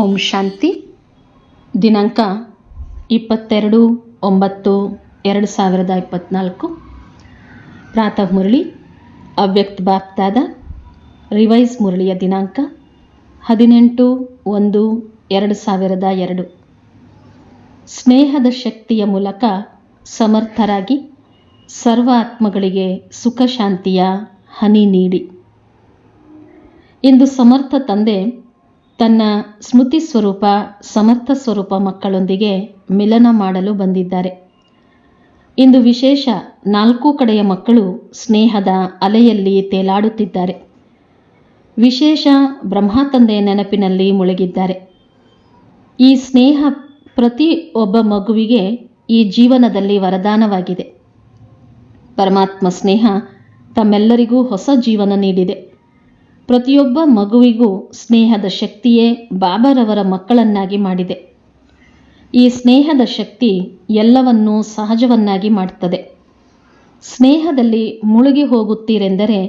ಓಂ ಶಾಂತಿ. ದಿನಾಂಕ ಇಪ್ಪತ್ತೆರಡು ಒಂಬತ್ತು ಎರಡು ಸಾವಿರದ ಇಪ್ಪತ್ತ್ನಾಲ್ಕು ಪ್ರಾತಃ ಮುರಳಿ, ಅವ್ಯಕ್ತ ಬಾಪ್ತಾದ, ರಿವೈಸ್ ಮುರಳಿಯ ದಿನಾಂಕ ಹದಿನೆಂಟು ಒಂದು ಎರಡು ಸಾವಿರದ ಎರಡು. ಸ್ನೇಹದ ಶಕ್ತಿಯ ಮೂಲಕ ಸಮರ್ಥರಾಗಿ ಸರ್ವ ಆತ್ಮಗಳಿಗೆ ಹನಿ ನೀಡಿ. ಇಂದು ಸಮರ್ಥ ತಂದೆ ತನ್ನ ಸ್ಮೃತಿ ಸ್ವರೂಪ, ಸಮರ್ಥ ಸ್ವರೂಪ ಮಕ್ಕಳೊಂದಿಗೆ ಮಿಲನ ಮಾಡಲು ಬಂದಿದ್ದಾರೆ. ಇಂದು ವಿಶೇಷ ನಾಲ್ಕು ಕಡೆಯ ಮಕ್ಕಳು ಸ್ನೇಹದ ಅಲೆಯಲ್ಲಿ ತೇಲಾಡುತ್ತಿದ್ದಾರೆ. ವಿಶೇಷ ಬ್ರಹ್ಮ ತಂದೆಯ ನೆನಪಿನಲ್ಲಿ ಮುಳುಗಿದ್ದಾರೆ. ಈ ಸ್ನೇಹ ಪ್ರತಿ ಒಬ್ಬ ಮಗುವಿಗೆ ಈ ಜೀವನದಲ್ಲಿ ವರದಾನವಾಗಿದೆ. ಪರಮಾತ್ಮ ಸ್ನೇಹ ತಮ್ಮೆಲ್ಲರಿಗೂ ಹೊಸ ಜೀವನ ನೀಡಿದೆ. ಪ್ರತಿಯೊಬ್ಬ ಮಗುವಿಗೂ ಸ್ನೇಹದ ಶಕ್ತಿಯೇ ಬಾಬರವರ ಮಕ್ಕಳನ್ನಾಗಿ ಮಾಡಿದೆ. ಈ ಸ್ನೇಹದ ಶಕ್ತಿ ಎಲ್ಲವನ್ನೂ ಸಹಜವನ್ನಾಗಿ ಮಾಡುತ್ತದೆ ಸ್ನೇಹದಲ್ಲಿ ಮುಳುಗಿ ಹೋಗುತ್ತೀರೆಂದರೆ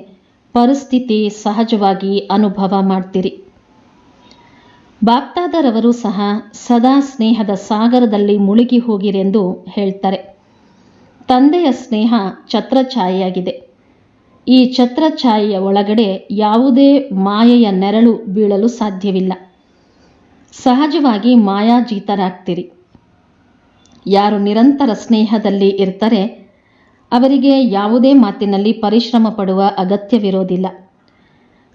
ಪರಿಸ್ಥಿತಿ ಸಹಜವಾಗಿ ಅನುಭವ ಮಾಡ್ತೀರಿ. ಬಾಪ್ತಾದರವರು ಸಹ ಸದಾ ಸ್ನೇಹದ ಸಾಗರದಲ್ಲಿ ಮುಳುಗಿ ಹೋಗಿರೆಂದು ಹೇಳ್ತಾರೆ. ತಂದೆಯ ಸ್ನೇಹ ಛತ್ರಛಾಯೆಯಾಗಿದೆ. ಈ ಛತ್ರಛಾಯೆಯ ಒಳಗಡೆ ಯಾವುದೇ ಮಾಯೆಯ ನೆರಳು ಬೀಳಲು ಸಾಧ್ಯವಿಲ್ಲ. ಸಹಜವಾಗಿ ಮಾಯಾಜೀತರಾಗ್ತೀರಿ. ಯಾರು ನಿರಂತರ ಸ್ನೇಹದಲ್ಲಿ ಇರ್ತಾರೆ, ಅವರಿಗೆ ಯಾವುದೇ ಮಾತಿನಲ್ಲಿ ಪರಿಶ್ರಮ ಪಡುವ ಅಗತ್ಯವಿರೋದಿಲ್ಲ.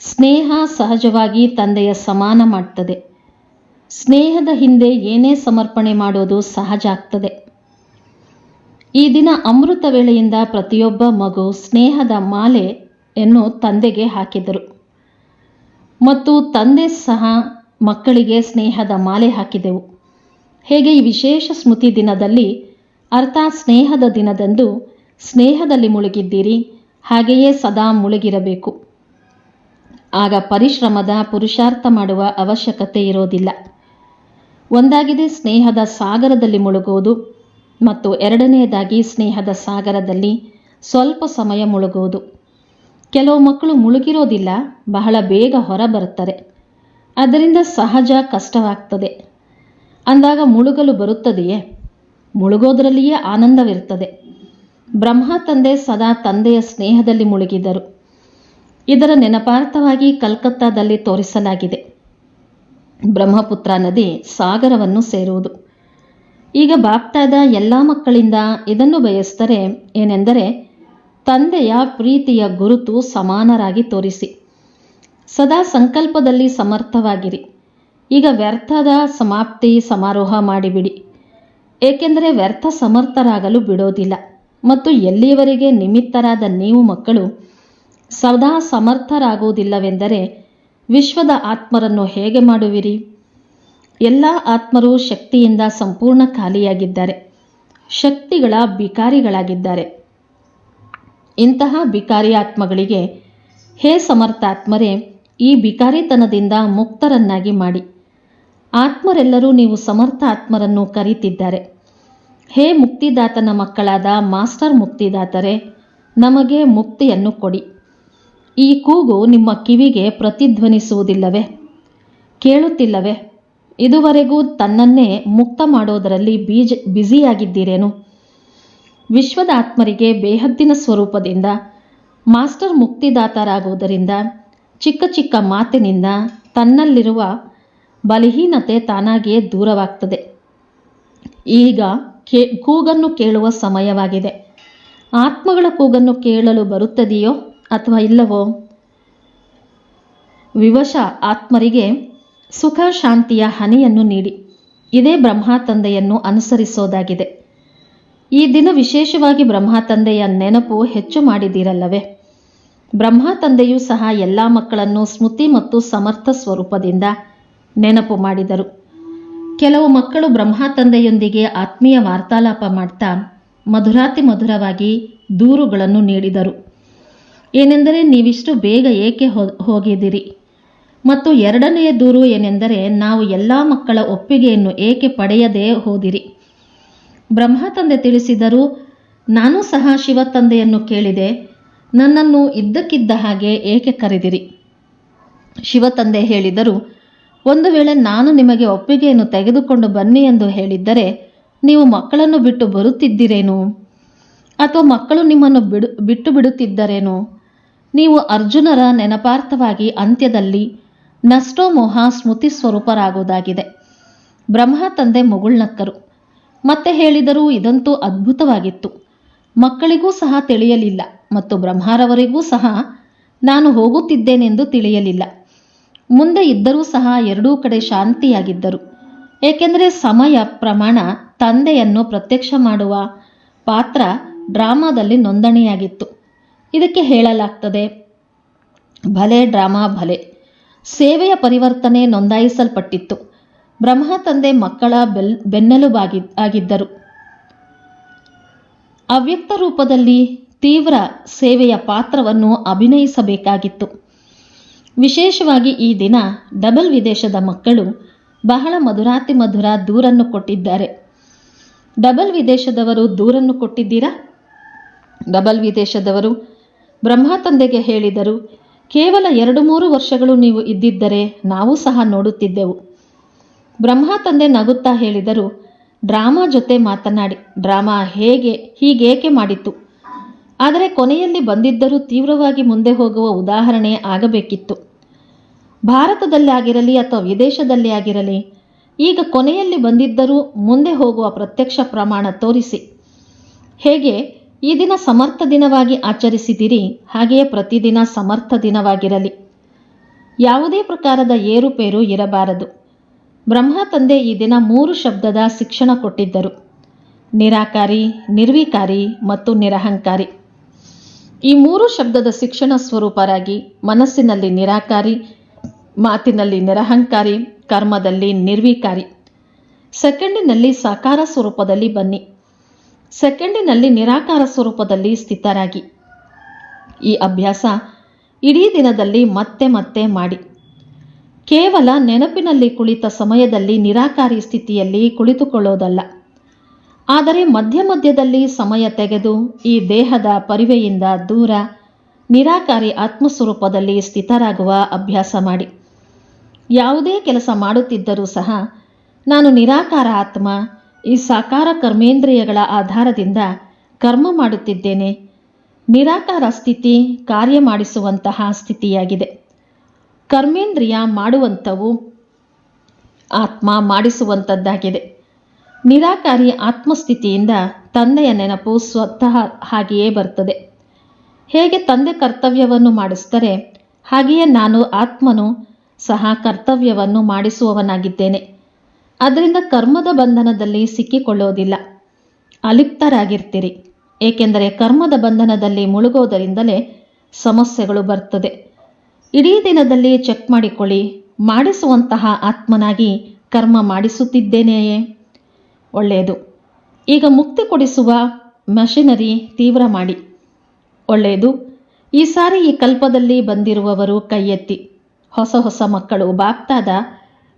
ಸ್ನೇಹ ಸಹಜವಾಗಿ ತಂದೆಯ ಸಮಾನ ಮಾಡ್ತದೆ. ಸ್ನೇಹದ ಹಿಂದೆ ಏನೇ ಸಮರ್ಪಣೆ ಮಾಡೋದು ಸಹಜ ಆಗ್ತದೆ. ಈ ದಿನ ಅಮೃತ ವೇಳೆಯಿಂದ ಪ್ರತಿಯೊಬ್ಬ ಮಗು ಸ್ನೇಹದ ಮಾಲೆಯನ್ನು ತಂದೆಗೆ ಹಾಕಿದರು. ಮತ್ತು ತಂದೆ ಸಹ ಮಕ್ಕಳಿಗೆ ಸ್ನೇಹದ ಮಾಲೆ ಹಾಕಿದೆವು. ಹೇಗೆ ಈ ವಿಶೇಷ ಸ್ಮೃತಿ ದಿನದಲ್ಲಿ ಅರ್ಥಾತ್ ಸ್ನೇಹದ ದಿನದಂದು ಸ್ನೇಹದಲ್ಲಿ ಮುಳುಗಿದ್ದೀರಿ, ಹಾಗೆಯೇ ಸದಾ ಮುಳುಗಿರಬೇಕು. ಆಗ ಪರಿಶ್ರಮದ ಪುರುಷಾರ್ಥ ಮಾಡುವ ಅವಶ್ಯಕತೆ ಇರೋದಿಲ್ಲ. ಒಂದಾಗಿದೆ ಸ್ನೇಹದ ಸಾಗರದಲ್ಲಿ ಮುಳುಗುವುದು ಮತ್ತು ಎರಡನೆಯದಾಗಿ ಸ್ನೇಹದ ಸಾಗರದಲ್ಲಿ ಸ್ವಲ್ಪ ಸಮಯ ಮುಳುಗುವುದು. ಕೆಲವು ಮಕ್ಕಳು ಮುಳುಗಿರೋದಿಲ್ಲ, ಬಹಳ ಬೇಗ ಹೊರ ಬರುತ್ತಾರೆ ಅದರಿಂದ ಸಹಜ ಕಷ್ಟವಾಗ್ತದೆ. ಅಂದಾಗ ಮುಳುಗಲು ಬರುತ್ತದೆಯೇ? ಮುಳುಗೋದರಲ್ಲಿಯೇ ಆನಂದವಿರುತ್ತದೆ. ಬ್ರಹ್ಮ ತಂದೆ ಸದಾ ತಂದೆಯ ಸ್ನೇಹದಲ್ಲಿ ಮುಳುಗಿದರು. ಇದರ ನೆನಪಾರ್ಥವಾಗಿ ಕಲ್ಕತ್ತಾದಲ್ಲಿ ತೋರಿಸಲಾಗಿದೆ. ಬ್ರಹ್ಮಪುತ್ರ ನದಿ ಸಾಗರವನ್ನು ಸೇರುವುದು. ಈಗ ಬಾಪ್ತಾದ ಎಲ್ಲ ಮಕ್ಕಳಿಂದ ಇದನ್ನು ಬಯಸ್ತಾರೆ ಏನೆಂದರೆ, ತಂದೆಯ ಪ್ರೀತಿಯ ಗುರುತು ಸಮಾನರಾಗಿ ತೋರಿಸಿ. ಸದಾ ಸಂಕಲ್ಪದಲ್ಲಿ ಸಮರ್ಥವಾಗಿರಿ. ಈಗ ವ್ಯರ್ಥದ ಸಮಾಪ್ತಿ ಸಮಾರೋಹ ಮಾಡಿಬಿಡಿ. ಏಕೆಂದರೆ ವ್ಯರ್ಥ ಸಮರ್ಥರಾಗಲು ಬಿಡೋದಿಲ್ಲ. ಮತ್ತು ಎಲ್ಲಿಯವರೆಗೆ ನಿಮಿತ್ತರಾದ ನೀವು ಮಕ್ಕಳು ಸದಾ ಸಮರ್ಥರಾಗುವುದಿಲ್ಲವೆಂದರೆ ವಿಶ್ವದ ಆತ್ಮರನ್ನು ಹೇಗೆ ಮಾಡುವಿರಿ? ಎಲ್ಲ ಆತ್ಮರು ಶಕ್ತಿಯಿಂದ ಸಂಪೂರ್ಣ ಖಾಲಿಯಾಗಿದ್ದಾರೆ. ಶಕ್ತಿಗಳ ಬಿಕಾರಿಗಳಾಗಿದ್ದಾರೆ. ಇಂತಹ ಬಿಕಾರಿ ಆತ್ಮಗಳಿಗೆ ಹೇ ಸಮರ್ಥಾತ್ಮರೇ, ಈ ಬಿಕಾರಿತನದಿಂದ ಮುಕ್ತರನ್ನಾಗಿ ಮಾಡಿ. ಆತ್ಮರೆಲ್ಲರೂ ನೀವು ಸಮರ್ಥ ಆತ್ಮರನ್ನು ಕರೀತಿದ್ದಾರೆ. ಹೇ ಮುಕ್ತಿದಾತನ ಮಕ್ಕಳಾದ ಮಾಸ್ಟರ್ ಮುಕ್ತಿದಾತರೇ, ನಮಗೆ ಮುಕ್ತಿಯನ್ನು ಕೊಡಿ. ಈ ಕೂಗು ನಿಮ್ಮ ಕಿವಿಗೆ ಪ್ರತಿಧ್ವನಿಸುವುದಿಲ್ಲವೇ? ಕೇಳುತ್ತಿಲ್ಲವೇ? ಇದುವರೆಗೂ ತನ್ನನ್ನೇ ಮುಕ್ತ ಮಾಡೋದರಲ್ಲಿ ಬೀಜ, ಬ್ಯುಸಿಯಾಗಿದ್ದೀರೇನು? ವಿಶ್ವದ ಆತ್ಮರಿಗೆ ಬೇಹದ್ದಿನ ಸ್ವರೂಪದಿಂದ, ಮಾಸ್ಟರ್ ಮುಕ್ತಿದಾತರಾಗುವುದರಿಂದ, ಚಿಕ್ಕ ಚಿಕ್ಕ ಮಾತಿನಿಂದ ತನ್ನಲ್ಲಿರುವ ಬಲಹೀನತೆ ತಾನಾಗಿಯೇ ದೂರವಾಗ್ತದೆ. ಈಗ ಕೇ, ಕೂಗನ್ನು ಕೇಳುವ ಸಮಯವಾಗಿದೆ. ಆತ್ಮಗಳ ಕೂಗನ್ನು ಕೇಳಲು ಬರುತ್ತದೆಯೋ ಅಥವಾ ಇಲ್ಲವೋ? ವಿವಶ ಆತ್ಮರಿಗೆ ಸುಖ, ಶಾಂತಿಯ ಹನಿಯನ್ನು ನೀಡಿ. ಇದೇ ಬ್ರಹ್ಮ ತಂದೆಯನ್ನು ಅನುಸರಿಸೋದಾಗಿದೆ. ಈ ದಿನ ವಿಶೇಷವಾಗಿ ಬ್ರಹ್ಮ ತಂದೆಯ ನೆನಪು ಹೆಚ್ಚು ಮಾಡಿದಿರಲ್ಲವೇ ಬ್ರಹ್ಮ ತಂದೆಯು ಸಹ ಎಲ್ಲ ಮಕ್ಕಳನ್ನು ಸ್ಮೃತಿ ಮತ್ತು ಸಮರ್ಥ ಸ್ವರೂಪದಿಂದ ನೆನಪು ಮಾಡಿದರು. ಕೆಲವು ಮಕ್ಕಳು ಬ್ರಹ್ಮ ತಂದೆಯೊಂದಿಗೆ ಆತ್ಮೀಯ ವಾರ್ತಾಲಾಪ ಮಾಡ್ತಾ ಮಧುರಾತಿ ಮಧುರವಾಗಿ ದೂರುಗಳನ್ನು ನೀಡಿದರು. ಏನೆಂದರೆ, ನೀವಿಷ್ಟು ಬೇಗ ಏಕೆ ಹೋಗಿದ್ದೀರಿ? ಮತ್ತು ಎರಡನೆಯ ದೂರು ಏನೆಂದರೆ, ನಾವು ಎಲ್ಲ ಮಕ್ಕಳ ಒಪ್ಪಿಗೆಯನ್ನು ಏಕೆ ಪಡೆಯದೇ ಹೋದಿರಿ? ಬ್ರಹ್ಮ ತಂದೆ ತಿಳಿಸಿದರು, ನಾನು ಸಹ ಶಿವ ತಂದೆಯನ್ನು ಕೇಳಿದೆ, ನನ್ನನ್ನು ಇದ್ದಕ್ಕಿದ್ದ ಹಾಗೆ ಏಕೆ ಕರೆದಿರಿ? ಶಿವ ತಂದೆ ಹೇಳಿದರು, ಒಂದು ವೇಳೆ ನಾನು ನಿಮಗೆ ಒಪ್ಪಿಗೆಯನ್ನು ತೆಗೆದುಕೊಂಡು ಬನ್ನಿ ಎಂದು ಹೇಳಿದ್ದರೆ, ನೀವು ಮಕ್ಕಳನ್ನು ಬಿಟ್ಟು ಬರುತ್ತಿದ್ದಿರೇನು? ಅಥವಾ ಮಕ್ಕಳು ನಿಮ್ಮನ್ನು ಬಿಡು, ಬಿಟ್ಟು ಬಿಡುತ್ತಿದ್ದರೇನು? ನೀವು ಅರ್ಜುನರ ನೆನಪಾರ್ಥವಾಗಿ ಅಂತ್ಯದಲ್ಲಿ ನಷ್ಟೋ ಮೋಹ ಸ್ಮೃತಿ ಸ್ವರೂಪರಾಗುವುದಾಗಿದೆ. ಬ್ರಹ್ಮ ತಂದೆ ಮುಗುಳ್ನಕ್ಕರು. ಮತ್ತೆ ಹೇಳಿದರು ಇದಂತೂ ಅದ್ಭುತವಾಗಿತ್ತು. ಮಕ್ಕಳಿಗೂ ಸಹ ತಿಳಿಯಲಿಲ್ಲ ಮತ್ತು ಬ್ರಹ್ಮರವರಿಗೂ ಸಹ ನಾನು ಹೋಗುತ್ತಿದ್ದೇನೆಂದು ತಿಳಿಯಲಿಲ್ಲ. ಮುಂದೆ ಇದ್ದರೂ ಸಹ ಎರಡೂ ಕಡೆ ಶಾಂತಿಯಾಗಿದ್ದರು. ಏಕೆಂದರೆ ಸಮಯ ಪ್ರಮಾಣ ತಂದೆಯನ್ನು ಪ್ರತ್ಯಕ್ಷ ಮಾಡುವ ಪಾತ್ರ ಡ್ರಾಮಾದಲ್ಲಿ ನೋಂದಣಿಯಾಗಿತ್ತು. ಇದಕ್ಕೆ ಹೇಳಲಾಗ್ತದೆ, ಭಲೆ ಡ್ರಾಮಾ ಭಲೆ. ಸೇವೆಯ ಪರಿವರ್ತನೆ ನೋಂದಾಯಿಸಲ್ಪಟ್ಟಿತ್ತು. ಬ್ರಹ್ಮ ತಂದೆ ಮಕ್ಕಳ ಬೆಲ್, ಬೆನ್ನೆಲುಬಾಗಿ, ಆಗಿದ್ದರು. ಅವ್ಯಕ್ತ ರೂಪದಲ್ಲಿ ತೀವ್ರ ಸೇವೆಯ ಪಾತ್ರವನ್ನು ಅಭಿನಯಿಸಬೇಕಾಗಿತ್ತು. ವಿಶೇಷವಾಗಿ ಈ ದಿನ ಡಬಲ್ ವಿದೇಶದ ಮಕ್ಕಳು ಬಹಳ ಮಧುರಾತಿ ಮಧುರ ದೂರನ್ನು ಕೊಟ್ಟಿದ್ದಾರೆ. ಡಬಲ್ ವಿದೇಶದವರು ದೂರನ್ನು ಕೊಟ್ಟಿದ್ದೀರಾ? ಡಬಲ್ ವಿದೇಶದವರು ಬ್ರಹ್ಮ ತಂದೆಗೆ ಹೇಳಿದರು ಕೇವಲ ಎರಡು ಮೂರು ವರ್ಷಗಳು ನೀವು ಇದ್ದಿದ್ದರೆ ನಾವು ಸಹ ನೋಡುತ್ತಿದ್ದೆವು. ಬ್ರಹ್ಮ ತಂದೆ ನಗುತ್ತಾ ಹೇಳಿದರು, ಡ್ರಾಮಾ ಜೊತೆ ಮಾತನಾಡಿ. ಡ್ರಾಮಾ ಹೇಗೆ, ಹೀಗೇಕೆ ಮಾಡಿತು ಆದರೆ ಕೊನೆಯಲ್ಲಿ ಬಂದಿದ್ದರೂ ತೀವ್ರವಾಗಿ ಮುಂದೆ ಹೋಗುವ ಉದಾಹರಣೆ ಆಗಬೇಕಿತ್ತು. ಭಾರತದಲ್ಲಿ ಆಗಿರಲಿ ಅಥವಾ ವಿದೇಶದಲ್ಲಿ ಆಗಿರಲಿ, ಈಗ ಕೊನೆಯಲ್ಲಿ ಬಂದಿದ್ದರೂ ಮುಂದೆ ಹೋಗುವ ಪ್ರತ್ಯಕ್ಷ ಪ್ರಮಾಣ ತೋರಿಸಿ. ಹೇಗೆ ಈ ದಿನ ಸಮರ್ಥ ದಿನವಾಗಿ ಆಚರಿಸಿದಿರಿ, ಹಾಗೆಯೇ ಪ್ರತಿದಿನ ಸಮರ್ಥ ದಿನವಾಗಿರಲಿ. ಯಾವುದೇ ಪ್ರಕಾರದ ಏರುಪೇರು ಇರಬಾರದು. ಬ್ರಹ್ಮ ತಂದೆ ಈ ದಿನ ಮೂರು ಶಬ್ದದ ಶಿಕ್ಷಣ ಕೊಟ್ಟಿದ್ದರು. ನಿರಾಕಾರಿ, ನಿರ್ವಿಕಾರಿ ಮತ್ತು ನಿರಹಂಕಾರಿ. ಈ ಮೂರು ಶಬ್ದದ ಶಿಕ್ಷಣ ಸ್ವರೂಪರಾಗಿ ಮನಸ್ಸಿನಲ್ಲಿ ನಿರಾಕಾರಿ, ಮಾತಿನಲ್ಲಿ ನಿರಹಂಕಾರಿ, ಕರ್ಮದಲ್ಲಿ ನಿರ್ವಿಕಾರಿ. ಸೆಕೆಂಡಿನಲ್ಲಿ ಸಾಕಾರ ಸ್ವರೂಪದಲ್ಲಿ ಬನ್ನಿ. ಸೆಕೆಂಡಿನಲ್ಲಿ ನಿರಾಕಾರ ಸ್ವರೂಪದಲ್ಲಿ ಸ್ಥಿತರಾಗಿ. ಈ ಅಭ್ಯಾಸ ಇಡೀ ದಿನದಲ್ಲಿ ಮತ್ತೆ ಮತ್ತೆ ಮಾಡಿ. ಕೇವಲ ನೆನಪಿನಲ್ಲಿ ಕುಳಿತ ಸಮಯದಲ್ಲಿ ನಿರಾಕಾರಿ ಸ್ಥಿತಿಯಲ್ಲಿ ಕುಳಿತುಕೊಳ್ಳೋದಲ್ಲ. ಆದರೆ ಮಧ್ಯ ಮಧ್ಯದಲ್ಲಿ ಸಮಯ ತೆಗೆದು ಈ ದೇಹದ ಪರಿವೆಯಿಂದ ದೂರ ನಿರಾಕಾರಿ ಆತ್ಮಸ್ವರೂಪದಲ್ಲಿ ಸ್ಥಿತರಾಗುವ ಅಭ್ಯಾಸ ಮಾಡಿ. ಯಾವುದೇ ಕೆಲಸ ಮಾಡುತ್ತಿದ್ದರೂ ಸಹ ನಾನು ನಿರಾಕಾರ ಆತ್ಮ ಈ ಸಾಕಾರ ಕರ್ಮೇಂದ್ರಿಯಗಳ ಆಧಾರದಿಂದ ಕರ್ಮ ಮಾಡುತ್ತಿದ್ದೇನೆ. ನಿರಾಕಾರ ಸ್ಥಿತಿ ಕಾರ್ಯ ಮಾಡಿಸುವಂತಹ ಸ್ಥಿತಿಯಾಗಿದೆ. ಕರ್ಮೇಂದ್ರಿಯ ಮಾಡುವಂಥವು ಆತ್ಮ ಮಾಡಿಸುವಂಥದ್ದಾಗಿದೆ. ನಿರಾಕಾರಿ ಆತ್ಮಸ್ಥಿತಿಯಿಂದ ತಂದೆಯ ನೆನಪು ಸ್ವತಃ ಹಾಗೆಯೇ ಬರ್ತದೆ. ಹೇಗೆ ತಂದೆ ಕರ್ತವ್ಯವನ್ನು ಮಾಡಿಸ್ತಾರೆ ಹಾಗೆಯೇ ನಾನು ಆತ್ಮನು ಸಹ ಕರ್ತವ್ಯವನ್ನು ಮಾಡಿಸುವವನಾಗಿದ್ದೇನೆ. ಅದರಿಂದ ಕರ್ಮದ ಬಂಧನದಲ್ಲಿ ಸಿಕ್ಕಿಕೊಳ್ಳೋದಿಲ್ಲ ಅಲಿಪ್ತರಾಗಿರ್ತೀರಿ. ಏಕೆಂದರೆ ಕರ್ಮದ ಬಂಧನದಲ್ಲಿ ಮುಳುಗೋದರಿಂದಲೇ ಸಮಸ್ಯೆಗಳು ಬರ್ತದೆ. ಇಡೀ ದಿನದಲ್ಲಿ ಚೆಕ್ ಮಾಡಿಕೊಳ್ಳಿ, ಮಾಡಿಸುವಂತಹ ಆತ್ಮನಾಗಿ ಕರ್ಮ ಮಾಡಿಸುತ್ತಿದ್ದೇನೆಯೇ? ಒಳ್ಳೆಯದು. ಈಗ ಮುಕ್ತಿ ಕೊಡಿಸುವ ಮಷಿನರಿ ತೀವ್ರ ಮಾಡಿ. ಒಳ್ಳೆಯದು. ಈ ಸಾರಿ ಈ ಕಲ್ಪದಲ್ಲಿ ಬಂದಿರುವವರು ಕೈ ಎತ್ತಿ ಹೊಸ ಹೊಸ ಮಕ್ಕಳು ಬಾಪ್ತಾದ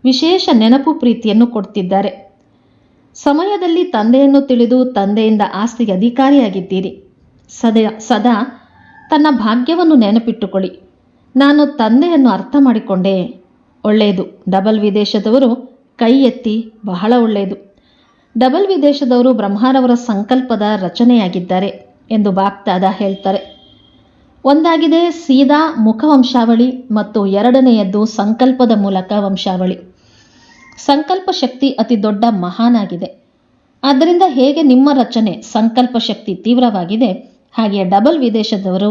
ವಿಶೇಷ ನೆನಪು ಪ್ರೀತಿಯನ್ನು ಕೊಡ್ತಿದ್ದಾರೆ. ಸಮಯದಲ್ಲಿ ತಂದೆಯನ್ನು ತಿಳಿದು ತಂದೆಯಿಂದ ಆಸ್ತಿಗೆ ಅಧಿಕಾರಿಯಾಗಿದ್ದೀರಿ. ಸದಾ ಸದಾ ತನ್ನ ಭಾಗ್ಯವನ್ನು ನೆನಪಿಟ್ಟುಕೊಳ್ಳಿ. ನಾನು ತಂದೆಯನ್ನು ಅರ್ಥ ಮಾಡಿಕೊಂಡೆ. ಒಳ್ಳೆಯದು. ಡಬಲ್ ವಿದೇಶದವರು ಕೈ ಎತ್ತಿ ಬಹಳ ಒಳ್ಳೆಯದು. ಡಬಲ್ ವಿದೇಶದವರು ಬ್ರಹ್ಮಾರವರ ಸಂಕಲ್ಪದ ರಚನೆಯಾಗಿದ್ದಾರೆ ಎಂದು ಬಾಕ್ತಾದ ಹೇಳ್ತಾರೆ. ಒಂದಾಗಿದೆ ಸೀದಾ ಮುಖವಂಶಾವಳಿ ಮತ್ತು ಎರಡನೆಯದ್ದು ಸಂಕಲ್ಪದ ಮೂಲಕ ವಂಶಾವಳಿ. ಸಂಕಲ್ಪ ಶಕ್ತಿ ಅತಿ ದೊಡ್ಡ ಮಹಾನಾಗಿದೆ. ಆದ್ದರಿಂದ ಹೇಗೆ ನಿಮ್ಮ ರಚನೆ ಸಂಕಲ್ಪ ಶಕ್ತಿ ತೀವ್ರವಾಗಿದೆ? ಹಾಗೆ ಡಬಲ್ ವಿದೇಶದವರು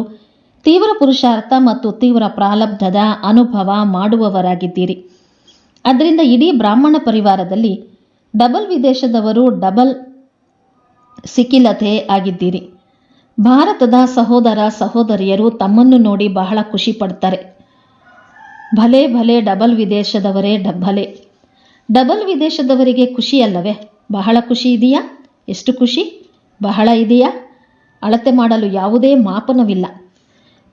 ತೀವ್ರ ಪುರುಷಾರ್ಥ ಮತ್ತು ತೀವ್ರ ಪ್ರಾಲಬ್ಧದ ಅನುಭವ ಮಾಡುವವರಾಗಿದ್ದೀರಿ. ಅದರಿಂದ ಇಡೀ ಬ್ರಾಹ್ಮಣ ಪರಿವಾರದಲ್ಲಿ ಡಬಲ್ ವಿದೇಶದವರು ಡಬಲ್ ಸಿಕಿಲತೆ ಆಗಿದ್ದೀರಿ. ಭಾರತದ ಸಹೋದರ ಸಹೋದರಿಯರು ತಮ್ಮನ್ನು ನೋಡಿ ಬಹಳ ಖುಷಿ ಪಡ್ತಾರೆ. ಭಲೆ ಭಲೆ ಡಬಲ್ ವಿದೇಶದವರೇ ಡ ಭಲೆ ಡಬಲ್ ವಿದೇಶದವರಿಗೆ ಖುಷಿ ಅಲ್ಲವೇ ಬಹಳ ಖುಷಿ ಇದೆಯಾ? ಎಷ್ಟು ಖುಷಿ? ಬಹಳ ಇದೆಯಾ? ಅಳತೆ ಮಾಡಲು ಯಾವುದೇ ಮಾಪನವಿಲ್ಲ.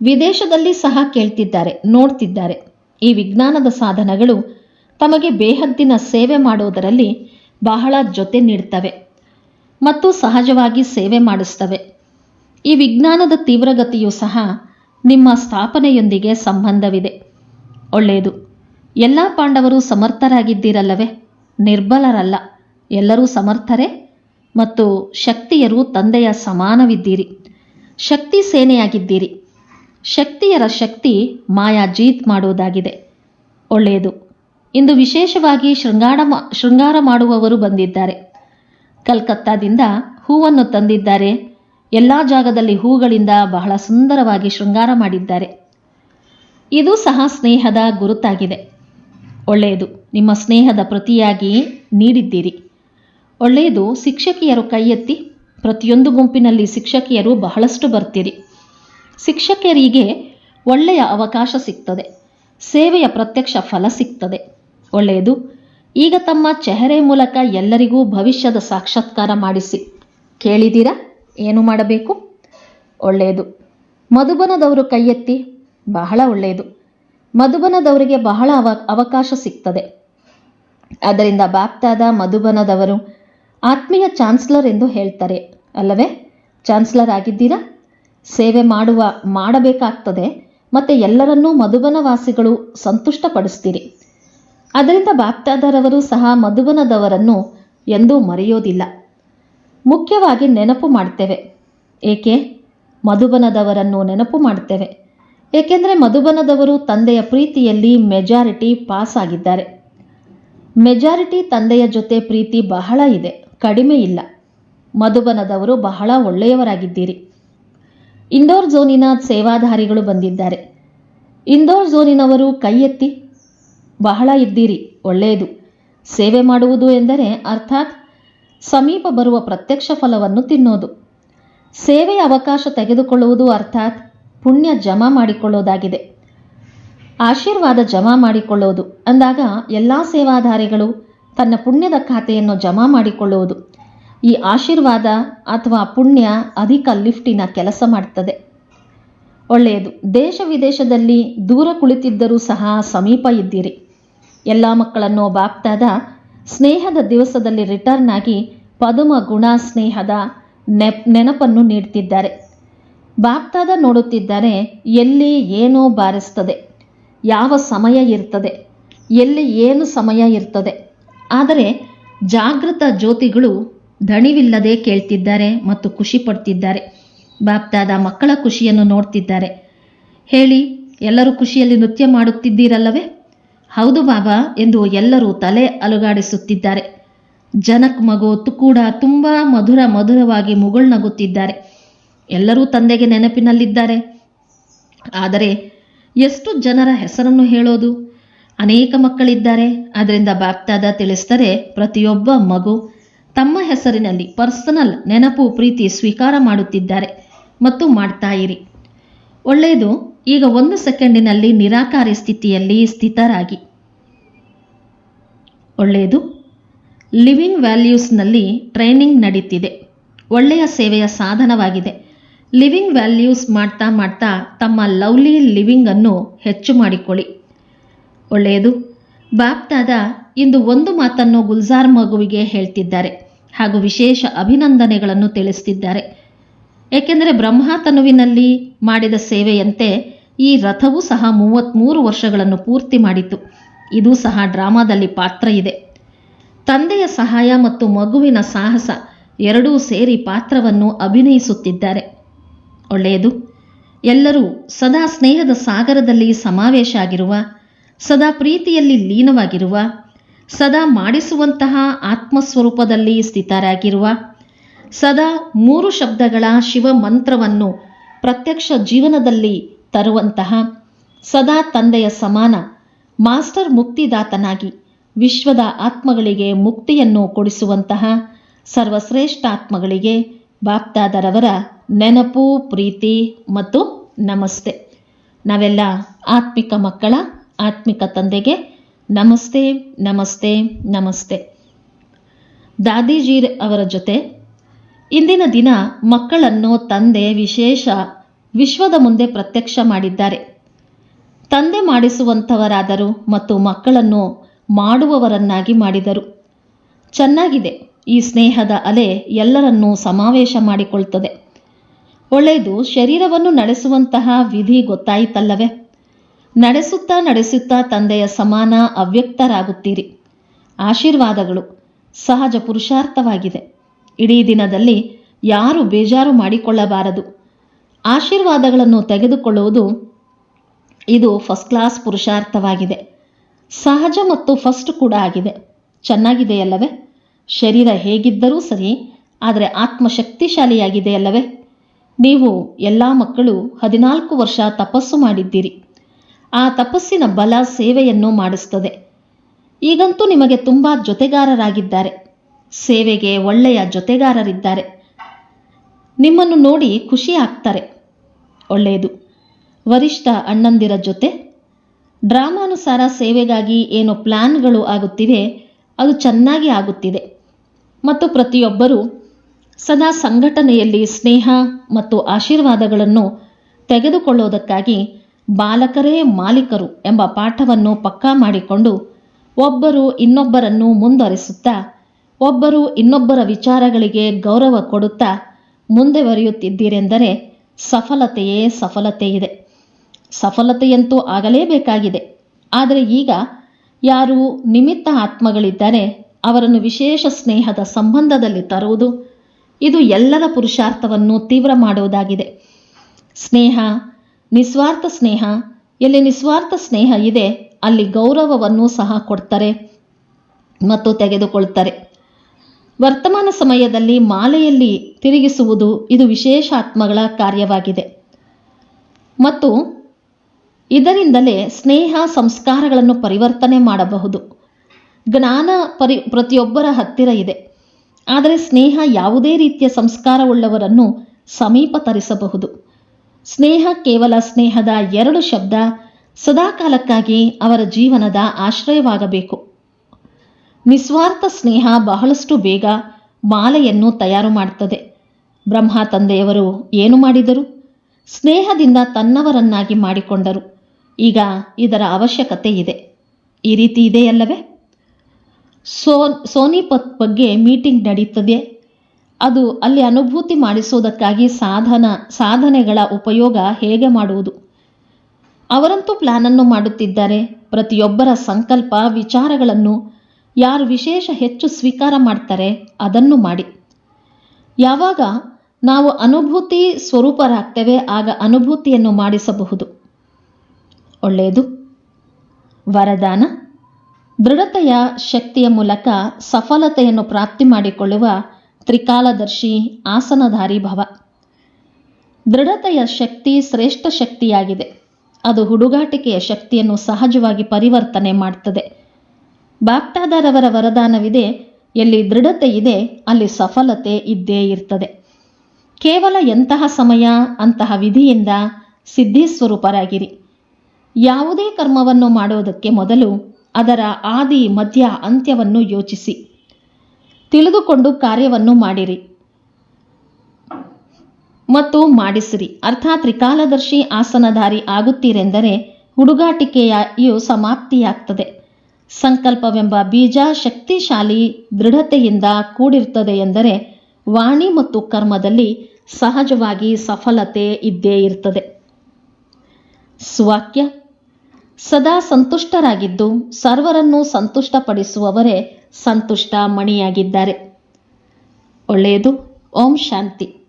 ವಿದೇಶದಲ್ಲಿ ಸಹ ಕೇಳ್ತಿದ್ದಾರೆ, ನೋಡ್ತಿದ್ದಾರೆ. ಈ ವಿಜ್ಞಾನದ ಸಾಧನಗಳು ತಮಗೆ ಬೇಹದ್ದಿನ ಸೇವೆ ಮಾಡುವುದರಲ್ಲಿ ಬಹಳ ಜೊತೆ ನೀಡ್ತವೆ ಮತ್ತು ಸಹಜವಾಗಿ ಸೇವೆ ಮಾಡಿಸ್ತವೆ. ಈ ವಿಜ್ಞಾನದ ತೀವ್ರಗತಿಯು ಸಹ ನಿಮ್ಮ ಸ್ಥಾಪನೆಯೊಂದಿಗೆ ಸಂಬಂಧವಿದೆ. ಒಳ್ಳೆಯದು. ಎಲ್ಲ ಪಾಂಡವರು ಸಮರ್ಥರಾಗಿದ್ದೀರಲ್ಲವೇ? ನಿರ್ಬಲರಲ್ಲ. ಎಲ್ಲರೂ ಸಮರ್ಥರೇ? ಮತ್ತು ಶಕ್ತಿಯರು ತಂದೆಯ ಸಮಾನವಿದ್ದೀರಿ. ಶಕ್ತಿ ಸೇನೆಯಾಗಿದ್ದೀರಿ. ಶಕ್ತಿಯರ ಶಕ್ತಿ ಮಾಯಾ ಜೀತ್ ಮಾಡುವುದಾಗಿದೆ. ಒಳ್ಳೆಯದು. ಇಂದು ವಿಶೇಷವಾಗಿ ಶೃಂಗಾರ ಶೃಂಗಾರ ಮಾಡುವವರು ಬಂದಿದ್ದಾರೆ. ಕಲ್ಕತ್ತಾದಿಂದ ಹೂವನ್ನು ತಂದಿದ್ದಾರೆ. ಎಲ್ಲ ಜಾಗದಲ್ಲಿ ಹೂಗಳಿಂದ ಬಹಳ ಸುಂದರವಾಗಿ ಶೃಂಗಾರ ಮಾಡಿದ್ದಾರೆ. ಇದು ಸಹ ಸ್ನೇಹದ ಗುರುತಾಗಿದೆ. ಒಳ್ಳೆಯದು. ನಿಮ್ಮ ಸ್ನೇಹದ ಪ್ರತಿಯಾಗಿ ನೀಡಿದ್ದೀರಿ. ಒಳ್ಳೆಯದು, ಶಿಕ್ಷಕಿಯರು ಕೈಯೆತ್ತಿ ಪ್ರತಿಯೊಂದು ಗುಂಪಿನಲ್ಲಿ ಶಿಕ್ಷಕಿಯರು ಬಹಳಷ್ಟು ಬರ್ತೀರಿ. ಶಿಕ್ಷಕರಿಗೆ ಒಳ್ಳೆಯ ಅವಕಾಶ ಸಿಗ್ತದೆ. ಸೇವೆಯ ಪ್ರತ್ಯಕ್ಷ ಫಲ ಸಿಗ್ತದೆ. ಒಳ್ಳೆಯದು, ಈಗ ತಮ್ಮ ಚೆಹರೆ ಮೂಲಕ ಎಲ್ಲರಿಗೂ ಭವಿಷ್ಯದ ಸಾಕ್ಷಾತ್ಕಾರ ಮಾಡಿಸಿ. ಕೇಳಿದ್ದೀರಾ? ಏನು ಮಾಡಬೇಕು? ಒಳ್ಳೆಯದು. ಮಧುಬನದವರು ಕೈಯೆತ್ತಿ ಬಹಳ ಒಳ್ಳೆಯದು. ಮಧುಬನದವರಿಗೆ ಬಹಳ ಅವ, ಅವಕಾಶ ಸಿಗ್ತದೆ. ಅದರಿಂದ ಬಾಪ್ತಾದ ಮಧುಬನದವರು ಆತ್ಮೀಯ ಚಾನ್ಸ್ಲರ್ ಎಂದು ಹೇಳ್ತಾರೆ. ಅಲ್ಲವೇ? ಚಾನ್ಸ್ಲರ್ ಆಗಿದ್ದೀರಾ? ಸೇವೆ ಮಾಡುವ, ಮಾಡಬೇಕಾಗ್ತದೆ. ಮತ್ತು ಎಲ್ಲರನ್ನೂ ಮಧುಬನ ವಾಸಿಗಳು ಸಂತುಷ್ಟಪಡಿಸ್ತೀರಿ. ಅದರಿಂದ ಬಾಪ್ತಾದರವರು ಸಹ ಮಧುಬನದವರನ್ನು ಎಂದೂ ಮರೆಯೋದಿಲ್ಲ. ಮುಖ್ಯವಾಗಿ ನೆನಪು ಮಾಡ್ತೇವೆ. ಏಕೆ? ಮಧುಬನದವರನ್ನು ನೆನಪು ಮಾಡ್ತೇವೆ. ಏಕೆಂದರೆ ಮಧುಬನದವರು ತಂದೆಯ ಪ್ರೀತಿಯಲ್ಲಿ ಮೆಜಾರಿಟಿ ಪಾಸ್ ಆಗಿದ್ದಾರೆ ಮೆಜಾರಿಟಿ ತಂದೆಯ ಜೊತೆ ಪ್ರೀತಿ ಬಹಳ ಇದೆ, ಕಡಿಮೆ ಇಲ್ಲ. ಮಧುಬನದವರು ಬಹಳ ಒಳ್ಳೆಯವರಾಗಿದ್ದೀರಿ. ಇಂದೋರ್ ಝೋನಿನ ಸೇವಾಧಾರಿಗಳು ಬಂದಿದ್ದಾರೆ. ಇಂದೋರ್ ಝೋನಿನವರು ಕೈ ಎತ್ತಿ ಬಹಳ ಇದ್ದೀರಿ, ಒಳ್ಳೆಯದು. ಸೇವೆ ಮಾಡುವುದು ಎಂದರೆ ಅರ್ಥಾತ್ ಸಮೀಪ ಬರುವ ಪ್ರತ್ಯಕ್ಷ ಫಲವನ್ನು ತಿನ್ನೋದು. ಸೇವೆಯ ಅವಕಾಶ ತೆಗೆದುಕೊಳ್ಳುವುದು ಅರ್ಥಾತ್ ಪುಣ್ಯ ಜಮಾ ಮಾಡಿಕೊಳ್ಳೋದಾಗಿದೆ. ಆಶೀರ್ವಾದ ಜಮಾ ಮಾಡಿಕೊಳ್ಳೋದು ಅಂದಾಗ ಎಲ್ಲ ಸೇವಾಧಾರಿಗಳು ತನ್ನ ಪುಣ್ಯದ ಖಾತೆಯನ್ನು ಜಮಾ ಮಾಡಿಕೊಳ್ಳುವುದು. ಈ ಆಶೀರ್ವಾದ ಅಥವಾ ಪುಣ್ಯ ಅಧಿಕ ಲಿಫ್ಟಿನ ಕೆಲಸ ಮಾಡ್ತದೆ. ಒಳ್ಳೆಯದು. ದೇಶ ವಿದೇಶದಲ್ಲಿ ದೂರ ಕುಳಿತಿದ್ದರೂ ಸಹ ಸಮೀಪ ಇದ್ದೀರಿ. ಎಲ್ಲ ಮಕ್ಕಳನ್ನು ಬಾಪ್ತಾದ ಸ್ನೇಹದ ದಿವಸದಲ್ಲಿ ರಿಟರ್ನ್ ಆಗಿ ಪದುಮ ಗುಣ ಸ್ನೇಹದ ನೆಪ್ ನೆನಪನ್ನು ನೀಡ್ತಿದ್ದಾರೆ. ಬಾಪ್ತಾದ ನೋಡುತ್ತಿದ್ದಾರೆ ಎಲ್ಲಿ ಏನೋ ಬಾರಿಸ್ತದೆ. ಯಾವ ಸಮಯ ಇರ್ತದೆ? ಎಲ್ಲಿ ಏನು ಸಮಯ ಇರ್ತದೆ? ಆದರೆ ಜಾಗೃತ ಜ್ಯೋತಿಗಳು ದಣಿವಿಲ್ಲದೆ ಕೇಳ್ತಿದ್ದಾರೆ ಮತ್ತು ಖುಷಿ ಪಡ್ತಿದ್ದಾರೆ. ಬಾಪ್ತಾದ ಮಕ್ಕಳ ಖುಷಿಯನ್ನು ನೋಡ್ತಿದ್ದಾರೆ. ಹೇಳಿ, ಎಲ್ಲರೂ ಖುಷಿಯಲ್ಲಿ ನೃತ್ಯ ಮಾಡುತ್ತಿದ್ದೀರಲ್ಲವೇ? ಹೌದು ಬಾಬಾ ಎಂದು ಎಲ್ಲರೂ ತಲೆ ಅಲುಗಾಡಿಸುತ್ತಿದ್ದಾರೆ. ಜನಕ್ ಮಗು ಕೂಡ ತುಂಬ ಮಧುರ ಮಧುರವಾಗಿ ಮುಗುಳ್ನಗುತ್ತಿದ್ದಾರೆ ಎಲ್ಲರೂ ತಂದೆಗೆ ನೆನಪಿನಲ್ಲಿದ್ದಾರೆ. ಆದರೆ ಎಷ್ಟು ಜನರ ಹೆಸರನ್ನು ಹೇಳೋದು? ಅನೇಕ ಮಕ್ಕಳಿದ್ದಾರೆ. ಅದರಿಂದ ಬಾಪ್ತಾದ ತಿಳಿಸ್ತಾರೆ ಪ್ರತಿಯೊಬ್ಬ ಮಗು ತಮ್ಮ ಹೆಸರಿನಲ್ಲಿ ಪರ್ಸನಲ್ ನೆನಪು ಪ್ರೀತಿ ಸ್ವೀಕಾರ ಮಾಡುತ್ತಿದ್ದಾರೆ ಮತ್ತು ಮಾಡ್ತಾ ಇರಿ. ಒಳ್ಳೆಯದು, ಈಗ ಒಂದು ಸೆಕೆಂಡಿನಲ್ಲಿ ನಿರಾಕಾರಿ ಸ್ಥಿತಿಯಲ್ಲಿ ಸ್ಥಿತರಾಗಿ. ಒಳ್ಳೆಯದು, ಲಿವಿಂಗ್ ವ್ಯಾಲ್ಯೂಸ್ನಲ್ಲಿ ಟ್ರೈನಿಂಗ್ ನಡೀತಿದೆ. ಒಳ್ಳೆಯ ಸೇವೆಯ ಸಾಧನವಾಗಿದೆ. ಲಿವಿಂಗ್ ವ್ಯಾಲ್ಯೂಸ್ ಮಾಡ್ತಾ ಮಾಡ್ತಾ ತಮ್ಮ ಲವ್ಲಿ ಲಿವಿಂಗನ್ನು ಹೆಚ್ಚು ಮಾಡಿಕೊಳ್ಳಿ. ಒಳ್ಳೆಯದು. ಬಾಪ್ತಾದ ಇಂದು ಒಂದು ಮಾತನ್ನು ಗುಲ್ಜಾರ್ ಮಗುವಿಗೆ ಹೇಳ್ತಿದ್ದಾರೆ. ಹಾಗೂ ವಿಶೇಷ ಅಭಿನಂದನೆಗಳನ್ನು ತಿಳಿಸ್ತಿದ್ದಾರೆ. ಏಕೆಂದರೆ ಬ್ರಹ್ಮಾತನುವಿನಲ್ಲಿ ಮಾಡಿದ ಸೇವೆಯಂತೆ ಈ ರಥವು ಸಹ ಮೂವತ್ತ್ಮೂರು ವರ್ಷಗಳನ್ನು ಪೂರ್ತಿ ಮಾಡಿತು. ಇದು ಸಹ ಡ್ರಾಮಾದಲ್ಲಿ ಪಾತ್ರ ಇದೆ. ತಂದೆಯ ಸಹಾಯ ಮತ್ತು ಮಗುವಿನ ಸಾಹಸ ಎರಡೂ ಸೇರಿ ಪಾತ್ರವನ್ನು ಅಭಿನಯಿಸುತ್ತಿದ್ದಾರೆ. ಒಳ್ಳೆಯದು. ಎಲ್ಲರೂ ಸದಾ ಸ್ನೇಹದ ಸಾಗರದಲ್ಲಿ ಸಮಾವೇಶ ಆಗಿರುವ, ಸದಾ ಪ್ರೀತಿಯಲ್ಲಿ ಲೀನವಾಗಿರುವ, ಸದಾ ಮಾಡಿಸುವಂತಹ ಆತ್ಮಸ್ವರೂಪದಲ್ಲಿ ಸ್ಥಿತರಾಗಿರುವ, ಸದಾ ಮೂರು ಶಬ್ದಗಳ ಶಿವ ಮಂತ್ರವನ್ನು ಪ್ರತ್ಯಕ್ಷ ಜೀವನದಲ್ಲಿ ತರುವಂತಹ, ಸದಾ ತಂದೆಯ ಸಮಾನ ಮಾಸ್ಟರ್ ಮುಕ್ತಿದಾತನಾಗಿ ವಿಶ್ವದ ಆತ್ಮಗಳಿಗೆ ಮುಕ್ತಿಯನ್ನು ಕೊಡಿಸುವಂತಹ ಸರ್ವಶ್ರೇಷ್ಠ ಆತ್ಮಗಳಿಗೆ ಬಾಪ್ದಾದರವರ ನೆನಪು, ಪ್ರೀತಿ ಮತ್ತು ನಮಸ್ತೆ. ನಾವೆಲ್ಲ ಆತ್ಮಿಕ ಮಕ್ಕಳ, ಆತ್ಮಿಕ ತಂದೆಗೆ ನಮಸ್ತೆ ನಮಸ್ತೆ ನಮಸ್ತೆ. ದಾದಿಜೀರ್ ಅವರ ಜೊತೆ ಇಂದಿನ ದಿನ ಮಕ್ಕಳನ್ನು ತಂದೆ ವಿಶೇಷ ವಿಶ್ವದ ಮುಂದೆ ಪ್ರತ್ಯಕ್ಷ ಮಾಡಿದ್ದಾರೆ. ತಂದೆ ಮಾಡಿಸುವಂಥವರಾದರು ಮತ್ತು ಮಕ್ಕಳನ್ನು ಮಾಡುವವರನ್ನಾಗಿ ಮಾಡಿದರು. ಚೆನ್ನಾಗಿದೆ. ಈ ಸ್ನೇಹದ ಅಲೆ ಎಲ್ಲರನ್ನೂ ಸಮಾವೇಶ ಮಾಡಿಕೊಳ್ತದೆ. ಒಳ್ಳೆಯದು ಶರೀರವನ್ನು ನಡೆಸುವಂತಹ ವಿಧಿ ಗೊತ್ತಾಯಿತಲ್ಲವೇ? ನಡೆಸುತ್ತಾ ನಡೆಸುತ್ತಾ ತಂದೆಯ ಸಮಾನ ಅವ್ಯಕ್ತರಾಗುತ್ತೀರಿ. ಆಶೀರ್ವಾದಗಳು ಸಹಜ ಪುರುಷಾರ್ಥವಾಗಿದೆ. ಇಡೀ ದಿನದಲ್ಲಿ ಯಾರು ಬೇಜಾರು ಮಾಡಿಕೊಳ್ಳಬಾರದು. ಆಶೀರ್ವಾದಗಳನ್ನು ತೆಗೆದುಕೊಳ್ಳುವುದು ಇದು ಫಸ್ಟ್ ಕ್ಲಾಸ್ ಪುರುಷಾರ್ಥವಾಗಿದೆ. ಸಹಜ ಮತ್ತು ಫಸ್ಟ್ ಕೂಡ ಆಗಿದೆ. ಚೆನ್ನಾಗಿದೆಯಲ್ಲವೇ? ಶರೀರ ಹೇಗಿದ್ದರೂ ಸರಿ, ಆದರೆ ಆತ್ಮ ಶಕ್ತಿಶಾಲಿಯಾಗಿದೆಯಲ್ಲವೇ ನೀವು ಎಲ್ಲ ಮಕ್ಕಳು ಹದಿನಾಲ್ಕು ವರ್ಷ ತಪಸ್ಸು ಮಾಡಿದ್ದೀರಿ. ಆ ತಪಸ್ಸಿನ ಬಲ ಸೇವೆಯನ್ನು ಮಾಡಿಸ್ತದೆ. ಈಗಂತೂ ನಿಮಗೆ ತುಂಬ ಜೊತೆಗಾರರಾಗಿದ್ದಾರೆ. ಸೇವೆಗೆ ಒಳ್ಳೆಯ ಜೊತೆಗಾರರಿದ್ದಾರೆ. ನಿಮ್ಮನ್ನು ನೋಡಿ ಖುಷಿ ಆಗ್ತಾರೆ ಒಳ್ಳೆಯದು. ವರಿಷ್ಠ ಅಣ್ಣಂದಿರ ಜೊತೆ ಡ್ರಾಮಾನುಸಾರ ಸೇವೆಗಾಗಿ ಏನು ಪ್ಲ್ಯಾನ್ಗಳು ಆಗುತ್ತಿವೆ, ಅದು ಚೆನ್ನಾಗಿ ಆಗುತ್ತಿದೆ. ಮತ್ತು ಪ್ರತಿಯೊಬ್ಬರೂ ಸದಾ ಸಂಘಟನೆಯಲ್ಲಿ ಸ್ನೇಹ ಮತ್ತು ಆಶೀರ್ವಾದಗಳನ್ನು ತೆಗೆದುಕೊಳ್ಳುವುದಕ್ಕಾಗಿ ಬಾಲಕರೇ ಮಾಲೀಕರು ಎಂಬ ಪಾಠವನ್ನು ಪಕ್ಕಾ ಮಾಡಿಕೊಂಡು ಒಬ್ಬರು ಇನ್ನೊಬ್ಬರನ್ನು ಮುಂದುವರಿಸುತ್ತಾ, ಒಬ್ಬರು ಇನ್ನೊಬ್ಬರ ವಿಚಾರಗಳಿಗೆ ಗೌರವ ಕೊಡುತ್ತಾ ಮುಂದೆ ಬರೆಯುತ್ತಿದ್ದೀರೆಂದರೆ ಸಫಲತೆಯೇ ಸಫಲತೆ ಇದೆ ಸಫಲತೆಯಂತೂ ಆಗಲೇಬೇಕಾಗಿದೆ. ಆದರೆ ಈಗ ಯಾರು ನಿಮಿತ್ತ ಆತ್ಮಗಳಿದ್ದಾರೆ. ಅವರನ್ನು ವಿಶೇಷ ಸ್ನೇಹದ ಸಂಬಂಧದಲ್ಲಿ ತರುವುದು. ಇದು ಎಲ್ಲರ ಪುರುಷಾರ್ಥವನ್ನು ತೀವ್ರ ಮಾಡುವುದಾಗಿದೆ. ಸ್ನೇಹ, ನಿಸ್ವಾರ್ಥ ಸ್ನೇಹ, ಎಲ್ಲಿ ನಿಸ್ವಾರ್ಥ ಸ್ನೇಹ ಇದೆ, ಅಲ್ಲಿ ಗೌರವವನ್ನು ಸಹ ಕೊಡ್ತಾರೆ ಮತ್ತು ತೆಗೆದುಕೊಳ್ತಾರೆ. ವರ್ತಮಾನ ಸಮಯದಲ್ಲಿ ಮಾಲೆಯಲ್ಲಿ ತಿರುಗಿಸುವುದು ಇದು ವಿಶೇಷ ಆತ್ಮಗಳ ಕಾರ್ಯವಾಗಿದೆ. ಮತ್ತು ಇದರಿಂದಲೇ ಸ್ನೇಹ ಸಂಸ್ಕಾರಗಳನ್ನು ಪರಿವರ್ತನೆ ಮಾಡಬಹುದು. ಜ್ಞಾನ ಪರಿ, ಪ್ರತಿಯೊಬ್ಬರ ಹತ್ತಿರ ಇದೆ. ಆದರೆ ಸ್ನೇಹ ಯಾವುದೇ ರೀತಿಯ ಸಂಸ್ಕಾರವುಳ್ಳವರನ್ನು ಸಮೀಪ ತರಿಸಬಹುದು ಸ್ನೇಹ ಕೇವಲ ಸ್ನೇಹದ ಎರಡು ಶಬ್ದ, ಸದಾಕಾಲಕ್ಕಾಗಿ ಅವರ ಜೀವನದ ಆಶ್ರಯವಾಗಬೇಕು. ನಿಸ್ವಾರ್ಥ ಸ್ನೇಹ ಬಹಳಷ್ಟು ಬೇಗ ಮಾಲೆಯನ್ನು ತಯಾರು ಮಾಡುತ್ತದೆ ಬ್ರಹ್ಮ ತಂದೆಯವರು ಏನು ಮಾಡಿದರು? ಸ್ನೇಹದಿಂದ ತನ್ನವರನ್ನಾಗಿ ಮಾಡಿಕೊಂಡರು. ಈಗ ಇದರ ಅವಶ್ಯಕತೆ ಇದೆ. ಈ ರೀತಿ ಇದೆಯಲ್ಲವೇ? ಸೋ ಸೋನಿಪತ್ ಬಗ್ಗೆ ಮೀಟಿಂಗ್ ನಡೀತದೆ. ಅದು ಅಲ್ಲಿ ಅನುಭೂತಿ ಮಾಡಿಸೋದಕ್ಕಾಗಿ ಸಾಧನ, ಸಾಧನೆಗಳ ಉಪಯೋಗ ಹೇಗೆ ಮಾಡುವುದು? ಅವರಂತೂ ಪ್ಲಾನನ್ನು ಮಾಡುತ್ತಿದ್ದಾರೆ. ಪ್ರತಿಯೊಬ್ಬರ ಸಂಕಲ್ಪ, ವಿಚಾರಗಳನ್ನು ಯಾರು ವಿಶೇಷ ಹೆಚ್ಚು ಸ್ವೀಕಾರ ಮಾಡ್ತಾರೆ ಅದನ್ನು ಮಾಡಿ. ಯಾವಾಗ ನಾವು ಅನುಭೂತಿ ಸ್ವರೂಪರಾಗ್ತೇವೆ, ಆಗ ಅನುಭೂತಿಯನ್ನು ಮಾಡಿಸಬಹುದು. ಒಳ್ಳೆಯದು. ವರದಾನ. ದೃಢತೆಯ ಶಕ್ತಿಯ ಮೂಲಕ ಸಫಲತೆಯನ್ನು ಪ್ರಾಪ್ತಿ ಮಾಡಿಕೊಳ್ಳುವ ತ್ರಿಕಾಲದರ್ಶಿ ಆಸನಧಾರಿ ಭವ. ದೃಢತೆಯ ಶಕ್ತಿ ಶ್ರೇಷ್ಠ ಶಕ್ತಿಯಾಗಿದೆ. ಅದು ಹುಡುಗಾಟಿಕೆಯ ಶಕ್ತಿಯನ್ನು ಸಹಜವಾಗಿ ಪರಿವರ್ತನೆ ಮಾಡುತ್ತದೆ ಬಾಕ್ಟಾದಾರವರ ವರದಾನವಿದೆ, ಎಲ್ಲಿ ದೃಢತೆ ಇದೆ, ಅಲ್ಲಿ ಸಫಲತೆ ಇದ್ದೇ ಇರ್ತದೆ. ಕೇವಲ ಎಂತಹ ಸಮಯ, ಅಂತಹ ವಿಧಿಯಿಂದ ಸಿದ್ಧಿಸ್ವರೂಪರಾಗಿರಿ. ಯಾವುದೇ ಕರ್ಮವನ್ನು ಮಾಡುವುದಕ್ಕೆ ಮೊದಲು ಅದರ ಆದಿ ಮಧ್ಯ ಅಂತ್ಯವನ್ನು ಯೋಚಿಸಿ. ತಿಳಿದುಕೊಂಡು ಕಾರ್ಯವನ್ನು ಮಾಡಿರಿ. ಮತ್ತು ಮಾಡಿಸಿರಿ. ಅರ್ಥಾತ್ ತ್ರಿಕಾಲದರ್ಶಿ ಆಸನಧಾರಿ ಆಗುತ್ತೀರೆಂದರೆ ಹುಡುಗಾಟಿಕೆಯು ಸಮಾಪ್ತಿಯಾಗ್ತದೆ. ಸಂಕಲ್ಪವೆಂಬ ಬೀಜ ಶಕ್ತಿಶಾಲಿ ದೃಢತೆಯಿಂದ ಕೂಡಿರ್ತದೆ ಎಂದರೆ ವಾಣಿ ಮತ್ತು ಕರ್ಮದಲ್ಲಿ ಸಹಜವಾಗಿ ಸಫಲತೆ ಇದ್ದೇ ಇರ್ತದೆ. ಸ್ವಾಕ್ಯ ಸದಾ ಸಂತುಷ್ಟರಾಗಿದ್ದು ಸರ್ವರನ್ನು ಸಂತುಷ್ಟಪಡಿಸುವವರೇ ಸಂತುಷ್ಟ ಮಣಿಯಾಗಿದ್ದಾರೆ ಒಳ್ಳೆಯದು. ಓಂ ಶಾಂತಿ.